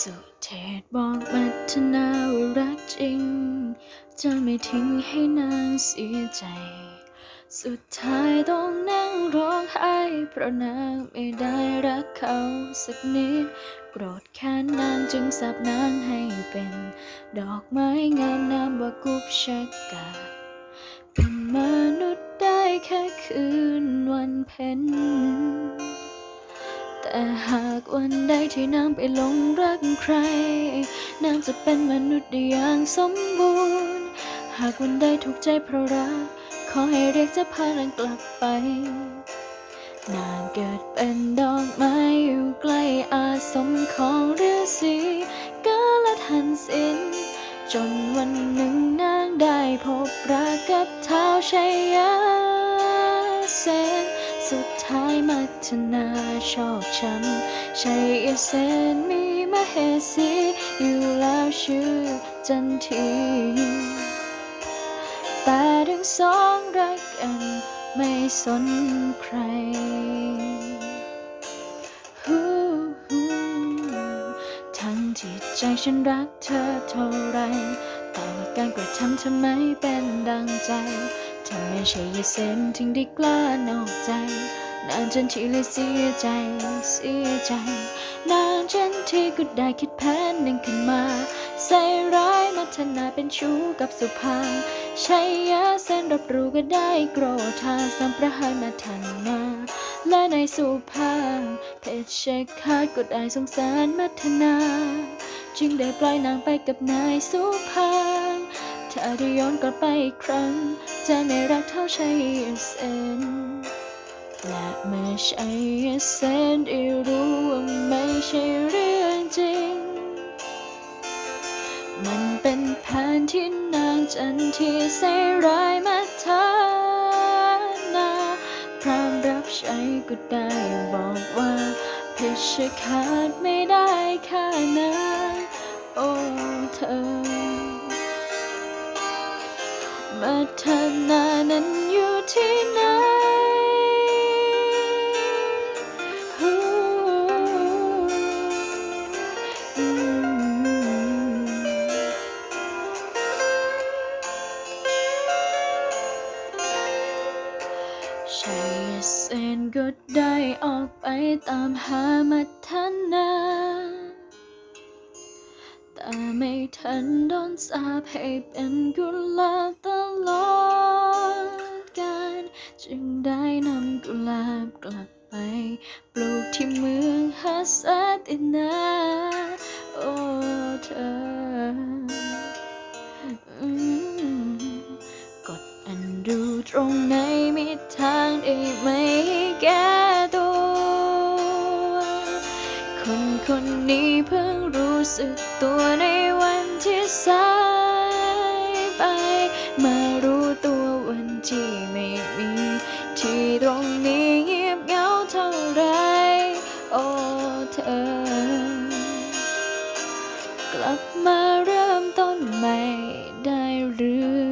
สุเทศบอกมัทนาว่ารักจริง จะไม่ทิ้งให้นางเสียใจ สุดท้ายต้องนั่งร้องไห้เพราะนางไม่ได้รักเขาสักนิด โกรธแค้นนางจึงสับนางให้เป็น ดอกไม้งามนามว่ากุบชะกา เป็นมนุษย์ได้แค่คืนวันเพ็ญ แต่หากวันใดที่นางไปหลงรักใครนางจะเป็นมนุษย์ได้อย่างสมบูรณ์ หากวันใดถูกใจเพราะรัก ขอให้เรียกจะพานางกลับไป นางเกิดเป็นดอกไม้อยู่ใกล้อาสมของฤาษีกาลทันสิน จนวันหนึ่งนางได้พบรักกับเท้าชัยยาเสนสุด ท้ายมัทนาชอกช้ำชัยเสนมีมเหสีอยู่แล้วชื่อจันทีแต่ทั้งสองรักกันไม่สนใครทั้งที่ใจฉันรักเธอเท่าไร แต่ว่าการกระทำเธอไมเป็นดังใจ เธอไมใช่ยาเซนถึงได้กล้านอกใจ นานจนทีเลยเสียใจเสียใจ นานจนทีก็ได้คิดแผนหนึ่งขึ้นมา ใส่ร้ายมัทนาเป็นชู้กับสุภาชัยยาเส้นรับรู้ก็ได้โกรธทาสัมประหารมาทันมาและในสุภาเพชรเชคคาดก็ได้สงสารมัทนา จึงได้ปล่อยนางไปกับนายสุภาถ้าได้ย้อนกลับไปอีกครั้ง จะไม่รักเท่าชัยเซน และเมื่อชัยเซนได้รู้ว่าไม่ใช่เรื่องจริง มันเป็นแผนที่นางจันทีใส่ร้ายมาทานาพรามรับใช้ก็ได้บอกว่าเพชรขาดไม่ได้ค่านางโอ้เธอมัทนานั้นอยู่ที่ไหน นก็ได้ออกไปตามหามัทนา แต่ไม่ทันโดนสาปให้เป็นกุลาบตลอดกาลจึงได้นำกุลาบกลับไป ปลูกที่เมืองฮัสซัตินา โอ้เธอ ดูตรงไหนมีทางได้ไหมแก้ตัว คนคนนี้เพิ่งรู้สึกตัวในวันที่สายไป มารู้ตัววันที่ไม่มี ที่ตรงนี้เงียบเหงาเท่าไรโอ้เธอกลับมาเริ่มต้นใหม่ได้หรือ